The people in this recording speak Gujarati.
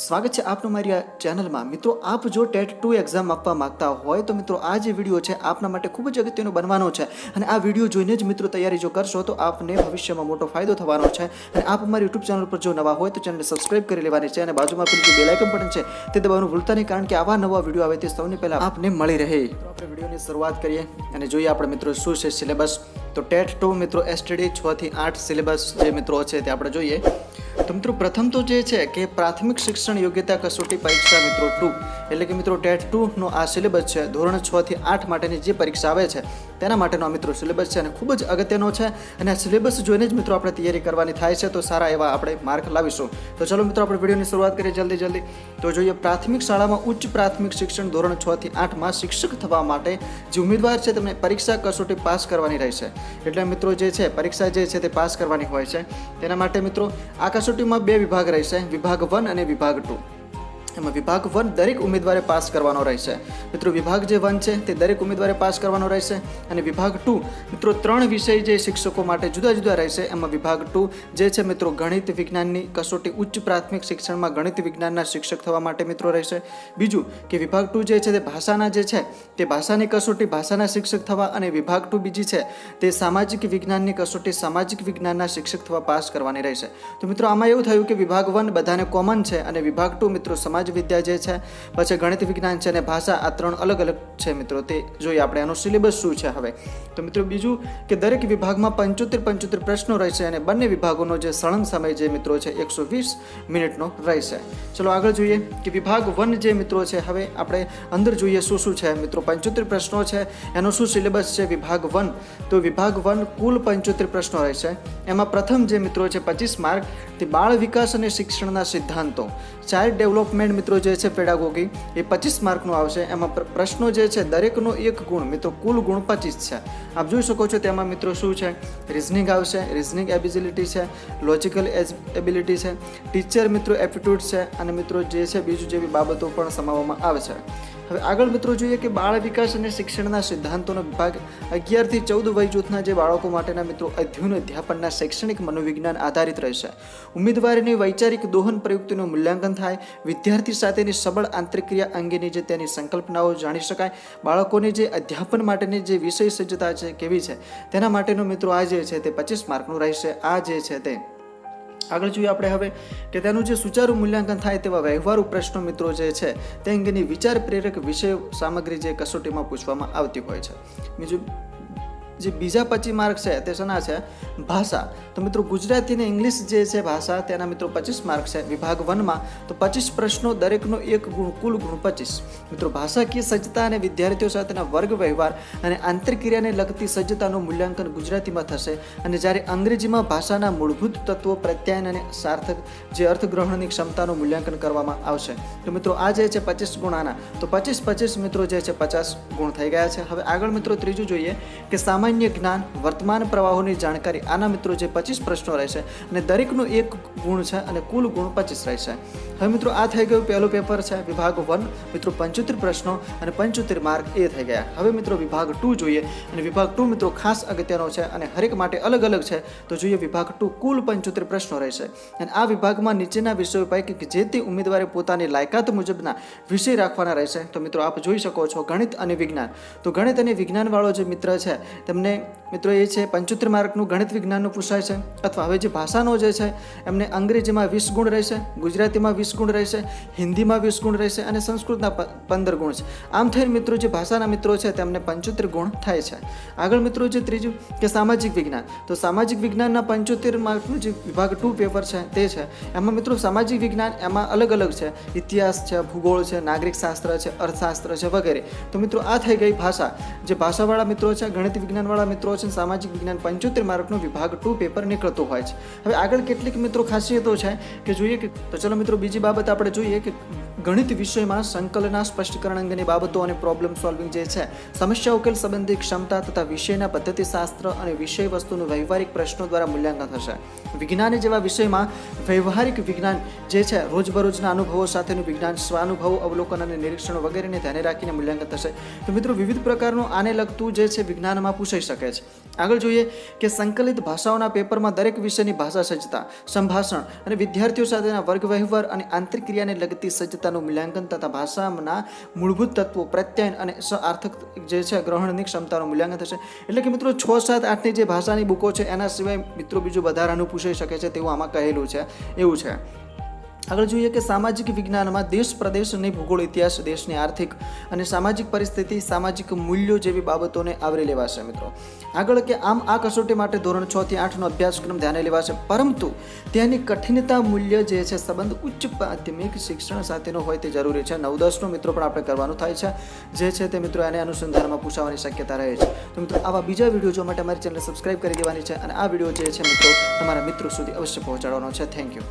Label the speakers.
Speaker 1: સ્વાગત છે આપનું મારી આ ચેનલમાં. મિત્રો, આપ જો ટેટ ટુ એક્ઝામ આપવા માંગતા હોય, તો મિત્રો, આ જે વીડિયો છે, આપના માટે ખૂબ જ અગત્યનો બનવાનો છે. અને આ વીડિયો જોઈને જ મિત્રો તૈયારી જો કરશો, તો આપને ભવિષ્યમાં મોટો ફાયદો થવાનો છે. અને આપ અમારી યુટ્યુબ ચેનલ પર જો નવા હોય, તો ચેનલને સબસ્ક્રાઇબ કરી લેવાની છે અને બાજુમાં પેલું જે બેલાઇકન બટન છે, તે દબાવવાનું ભૂલતા નહીં, કારણ કે આવા નવા વીડિયો આવે તે સૌથી પહેલાં આપને મળી રહે. આપણે વિડીયોની શરૂઆત કરીએ અને જોઈએ આપણે મિત્રો શું છે સિલેબસ. તો ટેટ ટુ મિત્રો એસટીડી છ થી આઠ સિલેબસ જે મિત્રો છે, તે આપણે જોઈએ. તો મિત્રો, પ્રથમ તો જે છે કે પ્રાથમિક શિક્ષણ યોગ્યતા કસોટી પરીક્ષા મિત્રો ટુ. એટલે કે મિત્રો, ટેટ ટુનો આ સિલેબસ છે, ધોરણ છ થી આઠ માટેની જે પરીક્ષા આવે છે, તેના માટેનો આ મિત્રો સિલેબસ છે અને ખૂબ જ અગત્યનો છે. અને આ સિલેબસ જોઈને જ મિત્રો આપણે તૈયારી કરવાની થાય છે, તો સારા એવા આપણે માર્ક લાવીશું. તો ચલો મિત્રો, આપણે વિડીયોની શરૂઆત કરીએ જલ્દી જલ્દી. તો જોઈએ, પ્રાથમિક શાળામાં ઉચ્ચ પ્રાથમિક શિક્ષણ ધોરણ છ થી આઠમાં શિક્ષક થવા માટે જે ઉમેદવાર છે, તેમને પરીક્ષા કસોટી પાસ કરવાની રહેશે. એટલે મિત્રો, જે છે, પરીક્ષા જે છે, તે પાસ કરવાની હોય છે. તેના માટે મિત્રો, આ કસોટીમાં બે વિભાગ રહેશે વિભાગ વન અને વિભાગ ટુ. એમાં વિભાગ વન દરેક ઉમેદવારે પાસ કરવાનો રહેશે. મિત્રો, વિભાગ જે વન છે, તે દરેક ઉમેદવારે પાસ કરવાનો રહેશે અને વિભાગ ટુ, મિત્રો, ત્રણ વિષય જે શિક્ષકો માટે જુદા જુદા રહેશે. એમાં વિભાગ ટુ જે છે, મિત્રો, ગણિત વિજ્ઞાનની કસોટી, ઉચ્ચ પ્રાથમિક શિક્ષણમાં ગણિત વિજ્ઞાનના શિક્ષક થવા માટે મિત્રો રહેશે. બીજું કે વિભાગ ટુ જે છે, તે ભાષાના જે છે, તે ભાષાની કસોટી, ભાષાના શિક્ષક થવા અને વિભાગ ટુ બીજી છે, તે સામાજિક વિજ્ઞાનની કસોટી, સામાજિક વિજ્ઞાનના શિક્ષક થવા પાસ કરવાની રહેશે. તો મિત્રો, આમાં એવું થયું કે વિભાગ વન બધાને કોમન છે અને વિભાગ ટુ મિત્રો સમાજ વિદ્યા જે છે, પછી ગણિત વિજ્ઞાન છે અને ભાષા, આ ત્રણ અલગ અલગ છે મિત્રો, તે જોઈએ આપણે આનો સિલેબસ શું છે હવે. તો મિત્રો બીજું કે દરેક વિભાગમાં પંચોતેર પંચોતેર પ્રશ્નો રહેશે અને બંને વિભાગોનો જે સળંગ સમય જે મિત્રો છે, એકસો વીસ મિનિટનો રહેશે. ચલો આગળ જોઈએ કે વિભાગ વન જે મિત્રો છે, હવે આપણે અંદર જોઈએ શું શું છે મિત્રો. પંચોતેર પ્રશ્નો છે, એનો શું સિલેબસ છે વિભાગ વન? તો વિભાગ વન કુલ પંચોતેર પ્રશ્નો રહેશે. એમાં પ્રથમ જે મિત્રો છે, પચીસ માર્ક, તે બાળ વિકાસ અને શિક્ષણના સિદ્ધાંતો. ચાઇલ્ડ ડેવલપમેન્ટ મિત્રો જે છે પેડાગોગી, એ પચીસ માર્કનું આવશે. એમાં પ્રશ્નો જે છે, દરેકનો એક ગુણ. મિત્રો, કુલ ગુણ પચીસ છે. આપ જોઈ શકો છો તેમાં મિત્રો શું છે? રિઝનિંગ આવશે. રિઝનિંગ એબિલિટી છે. લોજિકલ એબિલિટી છે. ટીચર મિત્રો એપ્ટિટ્યૂડ છે. અને મિત્રો જે છે, બીજું જેવી બાબતો પણ સમાવવામાં આવે છે. હવે આગળ મિત્રો જોઈએ કે બાળ વિકાસ અને શિક્ષણના સિદ્ધાંતોનો વિભાગ અગિયારથી ચૌદ વય જૂથના જે બાળકો માટેના મિત્રો અધ્યયન અધ્યાપનના શૈક્ષણિક મનોવિજ્ઞાન આધારિત રહેશે. ઉમેદવારીની વૈચારિક દોહન પ્રયુક્તિનું મૂલ્યાંકન થાય, વિદ્યાર્થી સાથેની સબળ આંતરિક્રિયા અંગેની જે તેની સંકલ્પનાઓ જાણી શકાય, બાળકોની જે અધ્યાપન માટેની જે વિષય સજ્જતા છે કેવી છે, તેના માટેનો મિત્રો આ જે છે તે પચીસ માર્કનું રહેશે. આ જે છે તે આગળ જોઈએ આપણે હવે કે તેનું જે સુચારુ મૂલ્યાંકન થાય તેવા વ્યવહારુ પ્રશ્નો મિત્રો જે છે, તે અંગેની વિચાર પ્રેરક વિષય સામગ્રી જે કસોટીમાં પૂછવામાં આવતી હોય છે. બીજું જે બીજા પચીસ માર્ક છે, તે શેના છે? ભાષા. તો મિત્રો, ગુજરાતી અને ઇંગ્લિશ જે છે ભાષા, તેના મિત્રો પચીસ માર્ક છે. વિભાગ વનમાં તો પચીસ પ્રશ્નો દરેકનો એક ગુણ, કુલ ગુણ પચીસ. મિત્રો, ભાષાકીય સજ્જતા અને વિદ્યાર્થીઓ સાથેના વર્ગ વ્યવહાર અને આંતરક્રિયાને લગતી સજ્જતાનું મૂલ્યાંકન ગુજરાતીમાં થશે. અને જ્યારે અંગ્રેજીમાં ભાષાના મૂળભૂત તત્વો પ્રત્યાયન અને સાર્થક, જે અર્થગ્રહણની ક્ષમતાનું મૂલ્યાંકન કરવામાં આવશે. તો મિત્રો, આ જે છે પચીસ ગુણાના, તો પચીસ પચીસ મિત્રો જે છે પચાસ ગુણ થઈ ગયા છે. હવે આગળ મિત્રો ત્રીજું જોઈએ કે સામાન્ય જ્ઞાન, વર્તમાન પ્રવાહોની જાણકારી, આના મિત્રો જે પચીસ પ્રશ્નો રહેશે અને દરેકનું એક ગુણ છે અને કુલ ગુણ પચીસ રહેશે. હવે મિત્રો આ થઈ ગયું પહેલું પેપર છે વિભાગ વન. મિત્રો પંચોતેર પ્રશ્નો અને પંચોતેર માર્ક એ થઈ ગયા. હવે મિત્રો વિભાગ ટુ જોઈએ અને વિભાગ ટુ મિત્રો ખાસ અગત્યનો છે અને હરેક માટે અલગ અલગ છે. તો જોઈએ વિભાગ ટુ કુલ પંચોતેર પ્રશ્નો રહેશે. અને આ વિભાગમાં નીચેના વિષયો પૈકી જે તે ઉમેદવારે પોતાની લાયકાત મુજબના વિષય રાખવાના રહેશે. તો મિત્રો આપ જોઈ શકો છો ગણિત અને વિજ્ઞાન. તો ગણિત અને વિજ્ઞાનવાળો જે મિત્ર છે, તેમને મિત્રો એ છે, પંચોતેર માર્કનું ગણિત વિજ્ઞાનનું પૂછાય છે અથવા હવે જે ભાષાનો જે છે, એમને અંગ્રેજીમાં વીસ ગુણ રહેશે, ગુજરાતીમાં વીસ ગુણ રહેશે, હિન્દીમાં વીસ ગુણ રહેશે અને સંસ્કૃતના પંદર ગુણ છે. આમ થઈને મિત્રો જે ભાષાના મિત્રો છે તેમને પંચોતેર ગુણ થાય છે. આગળ મિત્રો જે ત્રીજું કે સામાજિક વિજ્ઞાન. તો સામાજિક વિજ્ઞાનના પંચોતેર માર્કનું જે વિભાગ ટુ પેપર છે તે છે. એમાં મિત્રો સામાજિક વિજ્ઞાન એમાં અલગ અલગ છે. ઇતિહાસ છે, ભૂગોળ છે, નાગરિક શાસ્ત્ર છે, અર્થશાસ્ત્ર છે વગેરે. તો મિત્રો આ થઈ ગઈ ભાષા. જે ભાષાવાળા મિત્રો છે, ગણિત વિજ્ઞાનવાળા મિત્રો છે સામાજિક વિજ્ઞાન પંચોતેર માર્કનો વિભાગ ટુ પેપર નીકળતો હોય છે. હવે આગળ કેટલીક મિત્રો ખાસિયતો છે કે જોઈએ કે તો ચલો મિત્રો બીજી બાબત આપણે જોઈએ કે ગણિત વિષયમાં સંકલના સ્પષ્ટીકરણ અંગેની બાબતો અને પ્રોબ્લેમ સોલ્વિંગ જે છે, સમસ્યા ઉકેલ સંબંધી ક્ષમતા તથા વિષયના પદ્ધતિશાસ્ત્ર અને વિષય વસ્તુનું વ્યવહારિક પ્રશ્નો દ્વારા મૂલ્યાંકન થશે. વિજ્ઞાન જેવા વિષયમાં વ્યવહારિક વિજ્ઞાન જે છે, રોજબરોજના અનુભવો સાથેનું વિજ્ઞાન, સ્વાનુભવો, અવલોકન અને નિરીક્ષણો વગેરેને ધ્યાને રાખીને મૂલ્યાંકન થશે. તો મિત્રો, વિવિધ પ્રકારનું આને લગતું જે છે, વિજ્ઞાનમાં પૂછાઈ શકે છે. આગળ જોઈએ કે સંકલિત ભાષાઓના પેપરમાં દરેક વિષયની ભાષા સજ્જતા, સંભાષણ અને વિદ્યાર્થીઓ સાથેના વર્ગ વ્યવહાર અને આંતરિક ક્રિયાને લગતી સજ્જતાનું મૂલ્યાંકન તથા ભાષાના મૂળભૂત તત્વો પ્રત્યાયન અને સઆર્થક જે છે ગ્રહણની ક્ષમતાનું મૂલ્યાંકન થશે. એટલે કે મિત્રો છ, સાત, આઠની જે ભાષાની બુકો છે એના સિવાય મિત્રો બીજું વધારાનું પૂછાઈ શકે છે તેવું આમાં કહેલું છે. એવું છે. આગળ જોઈએ કે સામાજિક વિજ્ઞાનમાં દેશ પ્રદેશ અને ભૂગોળ ઇતિહાસ દેશની આર્થિક અને સામાજિક પરિસ્થિતિ, સામાજિક મૂલ્યો જેવી બાબતોને આવરી લેવાશે મિત્રો. આગળ કે આમ આ કસોટી માટે ધોરણ છ થી આઠનો અભ્યાસક્રમ ધ્યાને લેવાશે. પરંતુ તેની કઠિનતા મૂલ્ય જે છે સંબંધ ઉચ્ચ માધ્યમિક શિક્ષણ સાથેનો હોય તે જરૂરી છે. નવ દસનો મિત્રો પણ આપણે કરવાનું થાય છે. જે છે તે મિત્રો એને અનુસંધાનમાં પૂછાવાની શક્યતા રહે છે. તો મિત્રો આવા બીજા વીડિયો જોવા માટે અમારી ચેનલ સબસ્ક્રાઇબ કરી દેવાની છે અને આ વીડિયો જે છે મિત્રો તમારા મિત્રો સુધી અવશ્ય પહોંચાડવાનો છે. Thank you.